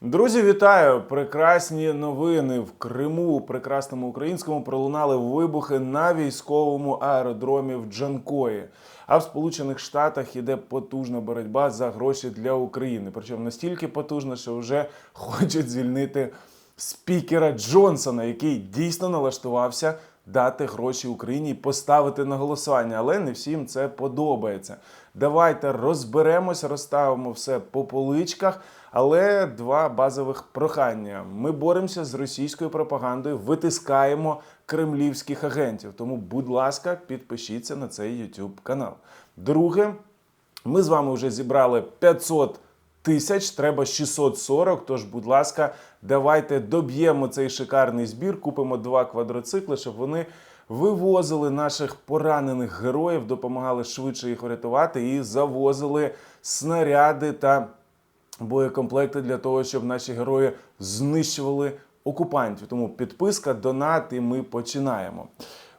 Друзі, вітаю! Прекрасні новини в Криму, прекрасному українському пролунали вибухи на військовому аеродромі в Джанкої. А в Сполучених Штатах іде потужна боротьба за гроші для України. Причому настільки потужна, що вже хочуть звільнити спікера Джонсона, який дійсно налаштувався дати гроші Україні і поставити на голосування, але не всім це подобається. Давайте розберемось, розставимо все по поличках. Але два базових прохання: ми боремося з російською пропагандою, витискаємо кремлівських агентів. Тому, будь ласка, підпишіться на цей YouTube канал. Друге, ми з вами вже зібрали 500 тисяч, треба 640. Тож, будь ласка, давайте доб'ємо цей шикарний збір, купимо два квадроцикли, щоб вони вивозили наших поранених героїв, допомагали швидше їх врятувати і завозили снаряди та боєкомплекти для того, щоб наші герої знищували окупантів. Тому підписка, донат, і ми починаємо.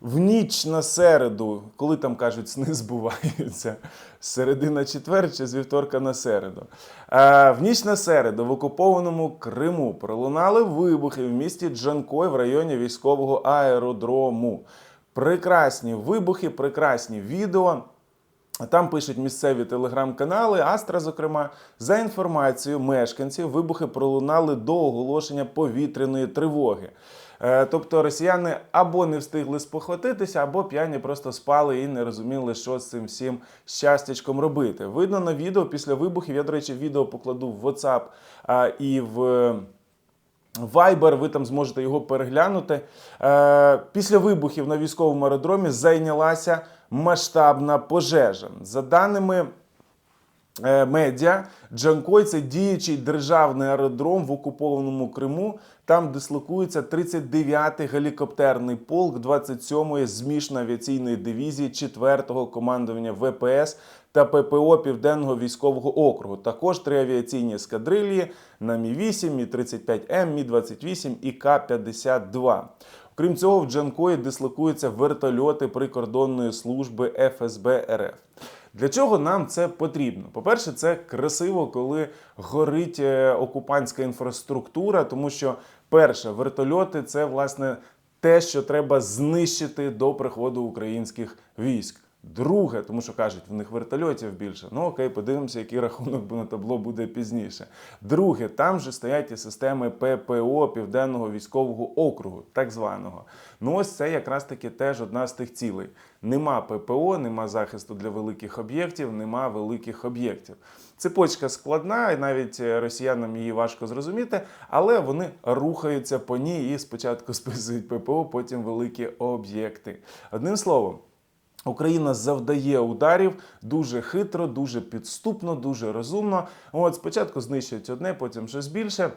В ніч на середу, коли там кажуть, сни збуваються, з середи на четвер чи з вівторка на середу. Е, в ніч на середу в окупованому Криму пролунали вибухи в місті Джанкой в районі військового аеродрому. Прекрасні вибухи, прекрасні відео. Там пишуть місцеві телеграм-канали, Астра, зокрема, за інформацією мешканців, вибухи пролунали до оголошення повітряної тривоги. Е, Тобто росіяни або не встигли спохватитися, або п'яні просто спали і не розуміли, що з цим всім щастячком робити. Видно на відео після вибухів. Я, до речі, відео покладу в WhatsApp і в. Viber, ви там зможете його переглянути. Е, Після вибухів на військовому аеродромі зайнялася масштабна пожежа. За даними медіа, Джанкой це діючий державний аеродром в окупованому Криму. Там дислокується 39-й гелікоптерний полк 27-ї змішної авіаційної дивізії 4-го командування ВПС та ППО Південного військового округу. Також три авіаційні ескадрилії на Мі-8, Мі-35М, Мі-28 і К-52. Крім цього, в Джанкої дислокуються вертольоти прикордонної служби ФСБ РФ. Для чого нам це потрібно? По-перше, це красиво, коли горить е, окупантська інфраструктура, тому що перше, вертольоти це власне те, що треба знищити до приходу українських військ. Друге, тому що кажуть, в них вертольотів більше. Ну окей, подивимося, який рахунок на табло буде пізніше. Друге, там же стоять і системи ППО Південного військового округу, так званого. Ну ось це якраз таки теж одна з тих цілей. Нема ППО, нема захисту для великих об'єктів, нема великих об'єктів. Цепочка складна, і навіть е, росіянам її важко зрозуміти, але вони рухаються по ній і спочатку списують ППО, потім великі об'єкти. Одним словом. Україна завдає ударів дуже хитро, дуже підступно, дуже розумно. От спочатку знищують одне, потім щось більше.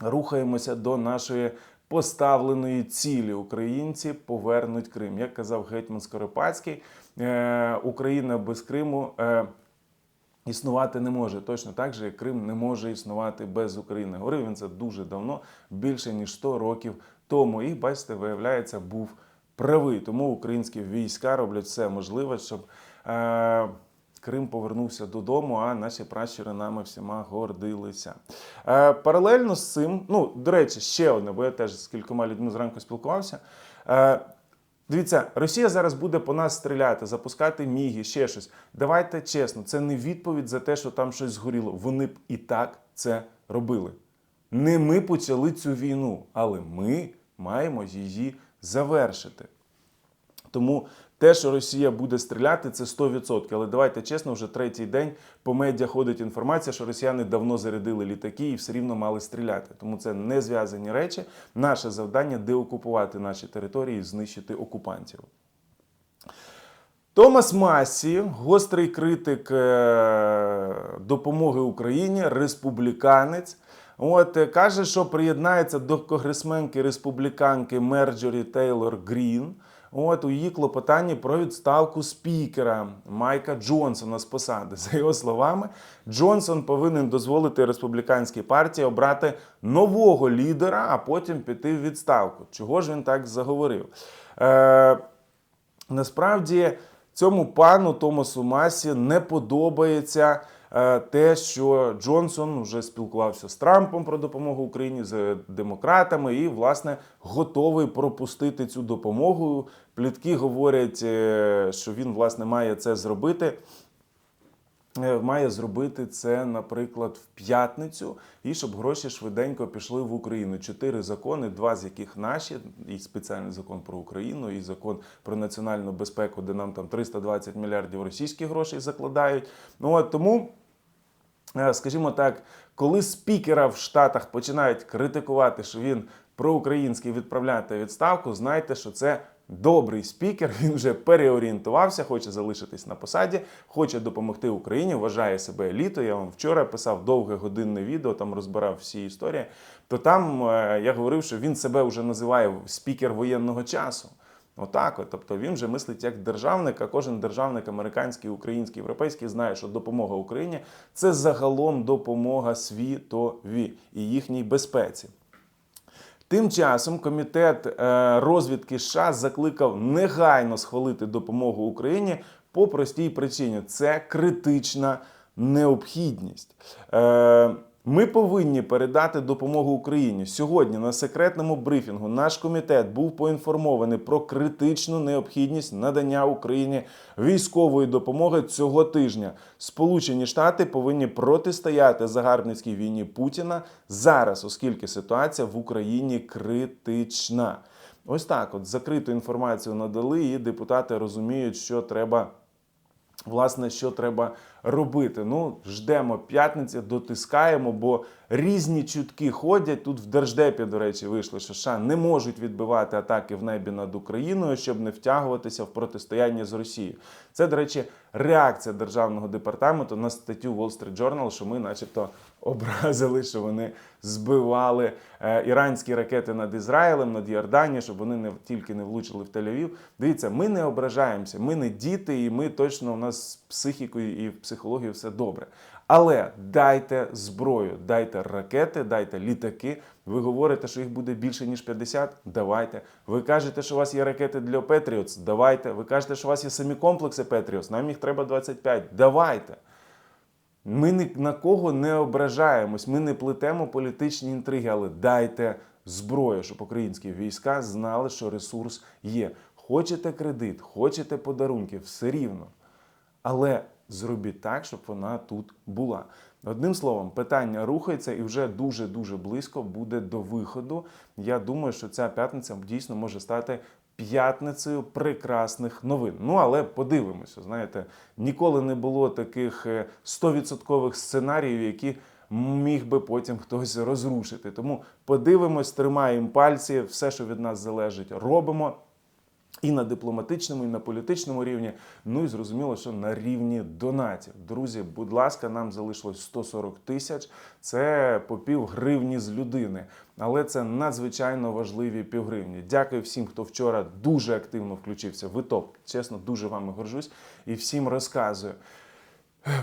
Рухаємося до нашої поставленої цілі. Українці повернуть Крим. Як казав гетьман Скоропадський, е, Україна без Криму. Е, Існувати не може точно так же, як Крим не може існувати без України. Говорив він це дуже давно, більше ніж 100 років тому. І бачите, виявляється, був правий. Тому українські війська роблять все можливе, щоб е, Крим повернувся додому, а наші пращури нами всіма гордилися. Е, паралельно з цим, ну до речі, ще одне, бо я теж з кількома людьми зранку спілкувався. Е, Дивіться, Росія зараз буде по нас стріляти, запускати міги, ще щось. Давайте чесно, це не відповідь за те, що там щось згоріло. Вони б і так це робили. Не ми почали цю війну, але ми маємо її завершити. Тому те, що Росія буде стріляти, це 100%. Але давайте чесно, вже третій день по медіа ходить інформація, що росіяни давно зарядили літаки і все рівно мали стріляти. Тому це не зв'язані речі. Наше завдання деокупувати наші території і знищити окупантів. Томас Массі, гострий критик е, допомоги Україні, республіканець. От е, каже, що приєднається до конгресменки республіканки Мерджорі Тейлор Грін. От у її клопотанні про відставку спікера Майка Джонсона з посади. За його словами, Джонсон повинен дозволити республіканській партії обрати нового лідера, а потім піти в відставку. Чого ж він так заговорив? Е, Насправді цьому пану Томасу Масі не подобається те, що Джонсон вже спілкувався з Трампом про допомогу Україні з демократами і, власне, готовий пропустити цю допомогу. Плітки говорять, е, що він власне має це зробити. Е, Має зробити це, наприклад, в п'ятницю, і щоб гроші швиденько пішли в Україну. Чотири закони, два з яких наші, і спеціальний закон про Україну, і закон про національну безпеку, де нам там 320 мільярдів російських грошей закладають. Ну от тому Е, скажімо так, коли спікера в Штатах починають критикувати, що він проукраїнський відправляти відставку, знайте, що це добрий спікер. Він вже переорієнтувався, хоче залишитись на посаді, хоче допомогти Україні, вважає себе елітою. Я вам вчора писав довге годинне відео, там розбирав всі історії. То там е, я говорив, що він себе вже називає спікер воєнного часу. Отак, от. тобто він вже мислить як державник, а кожен державник, американський, український, європейський, знає, що допомога Україні це загалом допомога світові і їхній безпеці. Тим часом комітет е, розвідки США закликав негайно схвалити допомогу Україні по простій причині: це критична необхідність. Ми повинні передати допомогу Україні. Сьогодні на секретному брифінгу наш комітет був поінформований про критичну необхідність надання Україні військової допомоги цього тижня. Сполучені Штати повинні протистояти загарбницькій війні Путіна зараз, оскільки ситуація в Україні критична. Ось так, от закриту інформацію надали, і депутати розуміють, що треба. Власне, що треба робити? Ну, ждемо п'ятниці, дотискаємо, бо різні чутки ходять. Тут в Держдепі, до речі, вийшло, що США не можуть відбивати атаки в небі над Україною, щоб не втягуватися в протистояння з Росією. Це, до речі, реакція державного департаменту на статтю Wall Street Journal, що ми, начебто, образили, що вони збивали е, іранські ракети над Ізраїлем, над Йорданією, щоб вони не тільки не влучили в Тель-Авів. Дивіться, ми не ображаємося, ми не діти, і ми точно у нас з психікою і в психології все добре. Але дайте зброю, дайте ракети, дайте літаки. Ви говорите, що їх буде більше ніж 50? Давайте. Ви кажете, що у вас є ракети для Петріотс? Давайте. Ви кажете, що у вас є самі комплекси Петріотс? Нам їх треба 25. Давайте. Ми ні на кого не ображаємось, ми не плетемо політичні інтриги, але дайте зброю, щоб українські війська знали, що ресурс є. Хочете кредит, хочете подарунки, все рівно. Але зробіть так, щоб вона тут була. Одним словом, питання рухається і вже дуже-дуже близько буде до виходу. Я думаю, що ця п'ятниця дійсно може стати п'ятницею прекрасних новин. Ну, але подивимося, знаєте, ніколи не було таких е, 100% сценаріїв, які міг би потім хтось розрушити. Тому подивимось, тримаємо пальці, все, що від нас залежить, робимо. І на дипломатичному, і на політичному рівні. Ну і зрозуміло, що на рівні донатів. Друзі, будь ласка, нам залишилось 140 тисяч. Це по пів гривні з людини. Але це надзвичайно важливі півгривні. Дякую всім, хто вчора дуже активно включився. Ви топ. Чесно, дуже вами горжусь і всім розказую.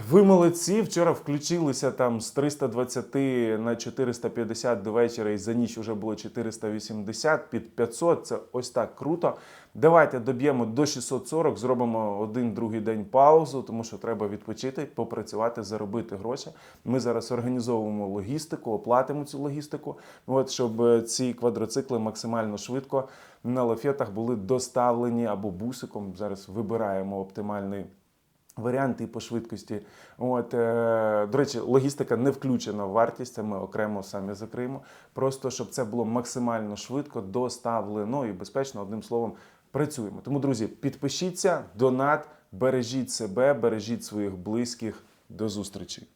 Ви молодці. Вчора включилися там з 320 на 450 до вечора, і за ніч вже було 480 під 500. Це ось так круто. Давайте доб'ємо до 640, зробимо один другий день паузу, тому що треба відпочити, попрацювати, заробити гроші. Ми зараз організовуємо логістику, оплатимо цю логістику, от щоб е, ці квадроцикли максимально швидко на лафетах були доставлені або бусиком. Зараз вибираємо оптимальний. Варіанти по швидкості. От, е, до речі, логістика не включена в вартість, це ми окремо самі закриємо. Просто щоб це було максимально швидко, доставлено і безпечно, одним словом, працюємо. Тому, друзі, підпишіться, донат, бережіть себе, бережіть своїх близьких. До зустрічі!